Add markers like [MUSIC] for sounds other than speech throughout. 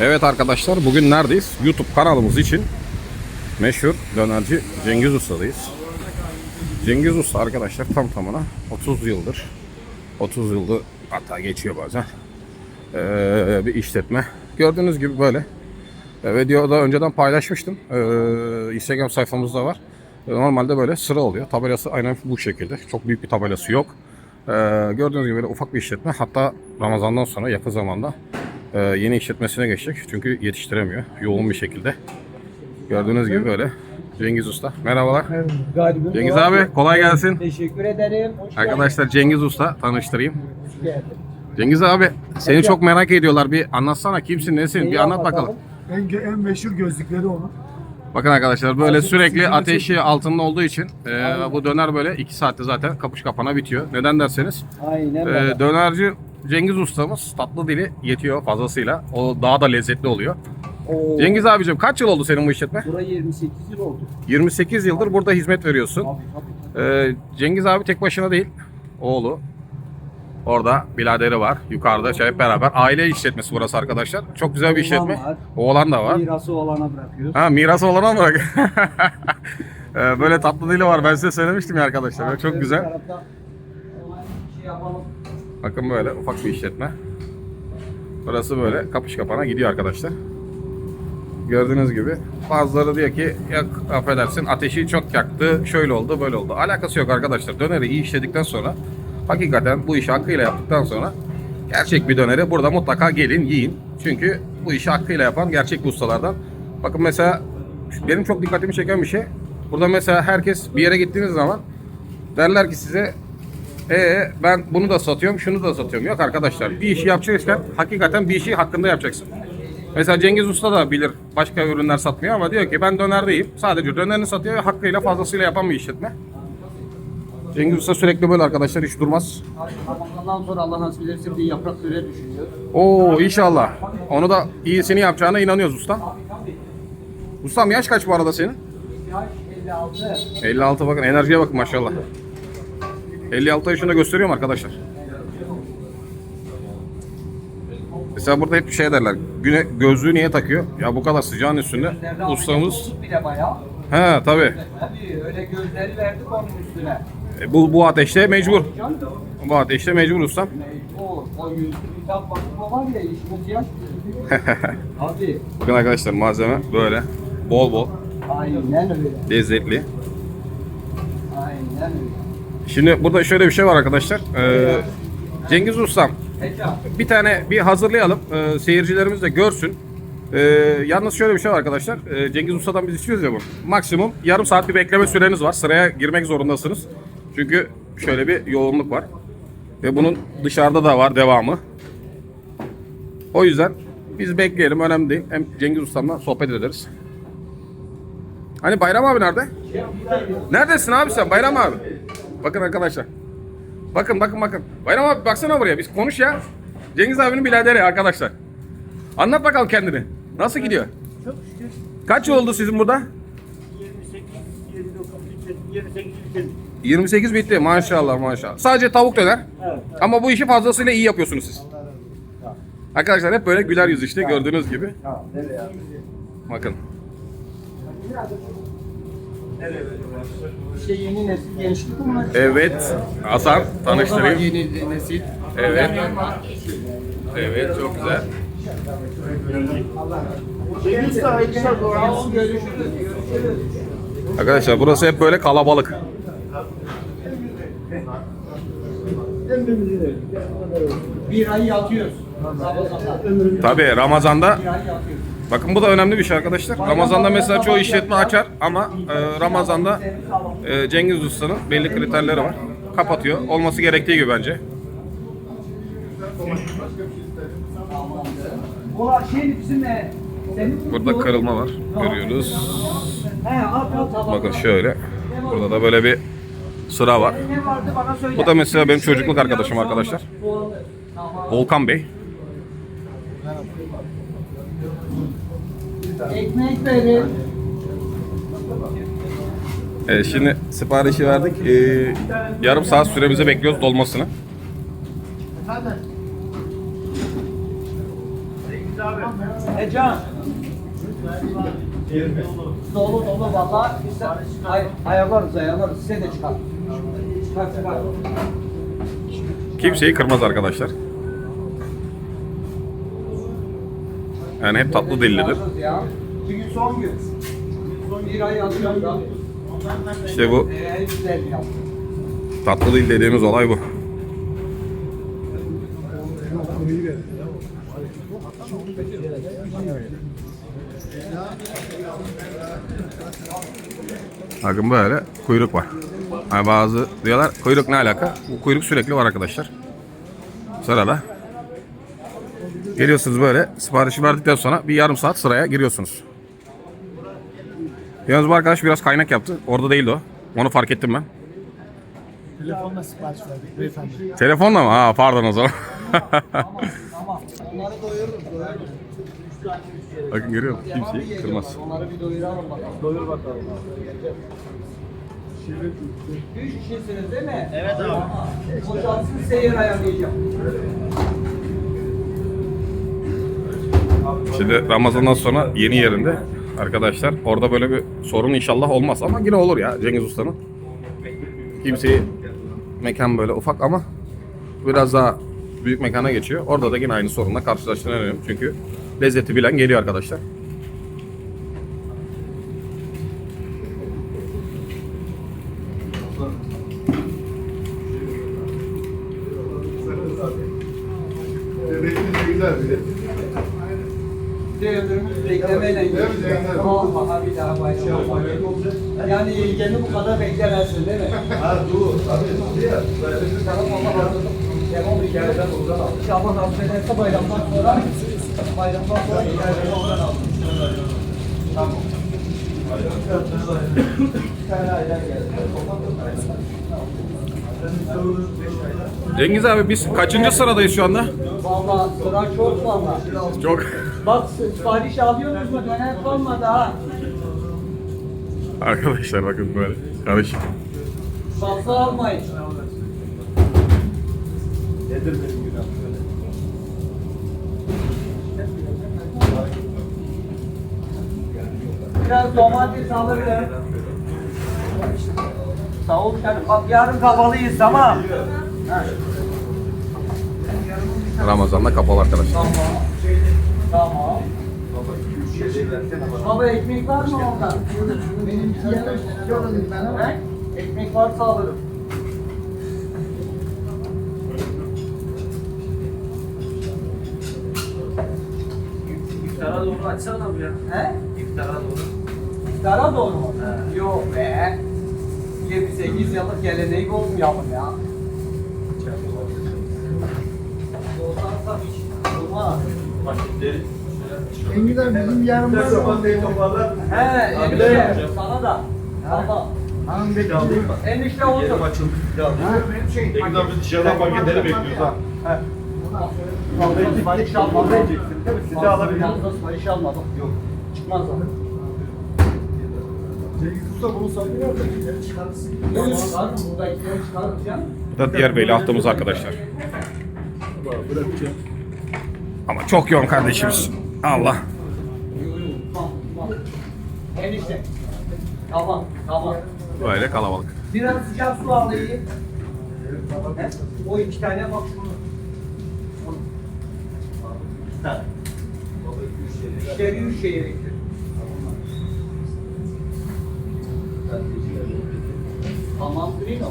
Evet arkadaşlar bugün neredeyiz? YouTube kanalımız için meşhur dönerci Cengiz Usta'dayız. Cengiz Usta arkadaşlar tam tamına 30 yıldır 30 yıldır hatta geçiyor bazen ee, bir işletme. Gördüğünüz gibi böyle. Ee, videoda önceden paylaşmıştım. Ee, Instagram sayfamızda var. Ee, Normalde böyle sıra oluyor. Tabelası aynen bu şekilde. Çok büyük bir tabelası yok. Ee, gördüğünüz gibi böyle ufak bir işletme. Hatta Ramazan'dan sonra yakın zamanda e, yeni işletmesine geçecek. Çünkü yetiştiremiyor. Yoğun bir şekilde. Gördüğünüz gibi böyle. Cengiz Usta. Merhabalar. Galibim. Cengiz abi kolay gelsin. Teşekkür ederim. Hoş Arkadaşlar Cengiz Usta tanıştırayım. geldin. Cengiz abi seni çok merak ediyorlar. Bir anlatsana kimsin nesin bir anlat bakalım. En, en meşhur gözlükleri onun. Bakın arkadaşlar böyle sürekli ateşi altında olduğu için e, bu döner böyle 2 saatte zaten kapış kapana bitiyor. Neden derseniz Aynen e, öyle. dönerci Cengiz ustamız tatlı dili yetiyor fazlasıyla. O daha da lezzetli oluyor. Oo, Cengiz abicim kaç yıl oldu senin bu işletme? Buraya 28 yıl oldu. 28 yıldır burada hizmet veriyorsun. Tabii tabii. E, Cengiz abi tek başına değil. Oğlu. Orada biraderi var. Yukarıda şey hep beraber. Aile işletmesi burası arkadaşlar. Çok güzel bir işletme. var. Oğlan da var. Mirası olana bırakıyoruz. Ha miras olana bırak? [LAUGHS] Ee, Böyle tatlı dili var. Ben size söylemiştim ya arkadaşlar. Çok Öbür güzel. şey yapalım. Bakın böyle ufak bir işletme. Burası böyle kapış kapana gidiyor arkadaşlar. Gördüğünüz gibi. Bazıları diyor ki ya affedersin ateşi çok yaktı, şöyle oldu, böyle oldu. Alakası yok arkadaşlar. Döneri iyi işledikten sonra hakikaten bu işi hakkıyla yaptıktan sonra gerçek bir döneri burada mutlaka gelin yiyin. Çünkü bu işi hakkıyla yapan gerçek ustalardan. Bakın mesela benim çok dikkatimi çeken bir şey. Burada mesela herkes bir yere gittiğiniz zaman derler ki size ee ben bunu da satıyorum, şunu da satıyorum. Yok arkadaşlar bir işi yapacaksın hakikaten bir işi hakkında yapacaksın. Mesela Cengiz Usta da bilir başka ürünler satmıyor ama diyor ki ben dönerdeyim. Sadece dönerini satıyor ve hakkıyla fazlasıyla yapan bir işletme. Cengiz Usta sürekli böyle arkadaşlar hiç durmaz. Ramazan'dan sonra Allah nasip ederse bir yaprak süre düşünüyor. Oo inşallah. Onu da iyisini yapacağına inanıyoruz ustam. Ustam yaş kaç bu arada senin? Yaş 56. 56 bakın enerjiye bakın maşallah. 56 yaşında gösteriyorum arkadaşlar. Mesela burada hep bir şey derler. Güne gözlüğü niye takıyor? Ya bu kadar sıcağın üstünde ustamız. He tabi. Tabii öyle gözleri verdik onun üstüne. E, bu bu ateşte mecbur. Bu ateşte mecbur ustam. o bir var ya yaş. Abi Bakın arkadaşlar malzeme böyle. Bol bol. aynen öyle. Lezzetli. Şimdi burada şöyle bir şey var arkadaşlar. Ee, Cengiz ustam bir tane bir hazırlayalım. Ee, seyircilerimiz de görsün. Ee, yalnız şöyle bir şey var arkadaşlar. Ee, Cengiz Usta'dan biz istiyoruz ya bu. Maksimum yarım saat bir bekleme süreniz var. Sıraya girmek zorundasınız. Çünkü şöyle bir yoğunluk var. Ve bunun dışarıda da var devamı. O yüzden biz bekleyelim önemli değil. Hem Cengiz Usta'mla sohbet ederiz. Hani Bayram abi nerede? Neredesin abi sen Bayram abi? Bakın arkadaşlar. Bakın bakın bakın. Bayram abi baksana buraya biz konuş ya. Cengiz abinin biraderi arkadaşlar. Anlat bakalım kendini. Nasıl gidiyor? Çok şükür Kaç yıl oldu sizin burada? 28, 29, 28 bitirdik. 28 bitti maşallah maşallah. Sadece tavuk döner. Evet. Ama bu işi fazlasıyla iyi yapıyorsunuz siz. Arkadaşlar hep böyle güler yüz işte gördüğünüz gibi. Tamam? Bakın. İşte yeni nesil gençlik bunlar. Evet. Hasan tanıştırayım. Yeni nesil. Evet. Evet çok güzel. Arkadaşlar burası hep böyle kalabalık. Bir ay yatıyoruz. Tabii Ramazan'da. Bakın bu da önemli bir şey arkadaşlar. Ramazan'da mesela çoğu işletme açar ama e, Ramazan'da e, Cengiz Usta'nın belli kriterleri var. Kapatıyor. Olması gerektiği gibi bence. Burada kırılma var. Görüyoruz. Bakın şöyle. Burada da böyle bir sıra var. Bu da mesela benim çocukluk arkadaşım arkadaşlar. Volkan Bey. Ekmek verin. E, şimdi siparişi verdik. E, yarım saat süremizi bekliyoruz dolmasını. Cengiz abi. E can. Dolu dolu valla. Ay, ayarlarız ayarlarız. Size de çıkar. Çıkar çıkar. Kimseyi kırmaz arkadaşlar. Yani hep tatlı dillidir. Bugün son gün. Bir ay alacağım da. İşte bu tatlı dil dediğimiz olay bu. Bakın böyle kuyruk var. Hani bazı diyorlar kuyruk ne alaka? Bu kuyruk sürekli var arkadaşlar. Sırada. Geliyorsunuz böyle siparişi verdikten sonra bir yarım saat sıraya giriyorsunuz. Yalnız bu arkadaş biraz kaynak yaptı. Orada değildi o. Onu fark ettim ben. Telefonla sipariş verdik beyefendi. Telefonla mı? Ha pardon o zaman. Tamam. Onları doyururuz. Doyururuz. Bakın görüyor musun? Kimseyi kırmaz. Onları bir doyuralım bakalım. Doyur bakalım. Üç kişisiniz değil mi? Evet abi. Boşaltsın seyir ayarlayacağım. Şimdi Ramazan'dan sonra yeni yerinde arkadaşlar orada böyle bir sorun inşallah olmaz ama yine olur ya Cengiz Usta'nın. Kimseyi mekan böyle ufak ama biraz daha büyük mekana geçiyor. Orada da yine aynı sorunla karşılaştığını inanıyorum. Çünkü lezzeti bilen geliyor arkadaşlar. Devrimimiz beklemeyle geçiyor. Vallahi bir daha bayram. Yani yengeni bu kadar beklemezsin değil mi? Ha dur. Tabii. Tamam Allah razı olsun. Devam bir yerden oradan al. İnşallah nasip ederse bayramdan sonra bayramdan sonra yerden oradan al. Tamam. Bir tane ayran geldi. Cengiz abi biz kaçıncı sıradayız şu anda? Vallahi sıra çok valla. Çok. Bak sipariş alıyorsunuz mu? Döner kalmadı ha. Arkadaşlar bakın böyle karışık. Fazla almayın. Biraz domates alırım. Sağ ol canım. Bak yarın kabalıyız tamam. Ha, Ramazan'da kapalı arkadaşlar. Tamam. Tamam. Baba ekmek var mı orada? Benim yok ben. He? Ekmek varsa alırım. İftara doğru açsana bu ya. He? İftara doğru. İftara doğru mu? Yok be. 28 yıllık geleneği bozmayalım ya. Bozarsa bir şey olmaz. Engiler bizim yanımda He, enişte sana da. Tamam. Hanım bekliyor. Enişte otur. dışarıdan paketleri bekliyoruz ha. Fazla sipariş almadım. Sizi alabilirim. Fazla sipariş almadım. Yok. Çıkmaz o. Cengiz Usta bunu satıyor da gidelim çıkarırsın. Yok çıkarım. Burada ikileri çıkarım ya. Bu da diğer beyli haftamız arkadaşlar. Ama çok yoğun kardeşimiz. Allah. Tamam, tamam. Enişte. Tamam, tamam. Böyle kalabalık. Biraz sıcak su alayım. He? O iki tane bak şunu. İşleri üç şeye getir. Tamam, Brino.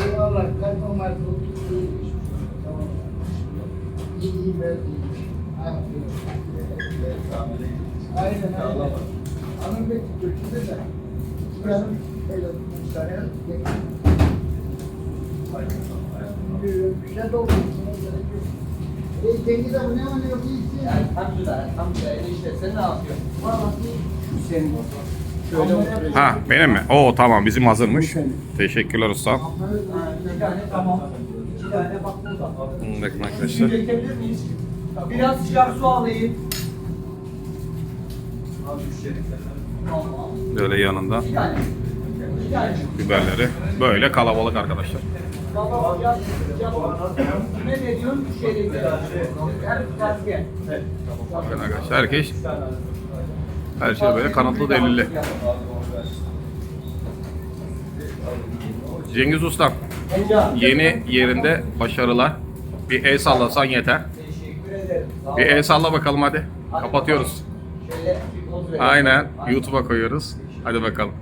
Eyvallah. Kaybolmaz. İyi iyi ben Aynen aynen. Hanım bekliyor. Kimse de. Yarın öyle bir tane bir şey doldu. E, Cengiz abi ne var ne yok iyisin. Elhamdülillah, elhamdülillah. Enişte sen ne yapıyorsun? Şu senin. Şöyle otur. Ha benim mi? Oo tamam bizim hazırmış. Teşekkürler usta. Ha, iki tane tamam. İki tane bak burada. Bakın Şimdi arkadaşlar. dökebilir miyiz? Biraz sıcak su alayım. Tamam. Böyle yanında İki tane. İki tane. biberleri. Böyle kalabalık arkadaşlar. Baba yap, yap. Ne diyorsun? Şey de gel. Her herkes her şey böyle kanatlı delilli. Cengiz Heyecan. yeni yerinde başarılar. Bir el sallasan yeter. Bir el salla bakalım hadi. Kapatıyoruz. Bir. Aynen YouTube'a koyuyoruz. Hadi bakalım.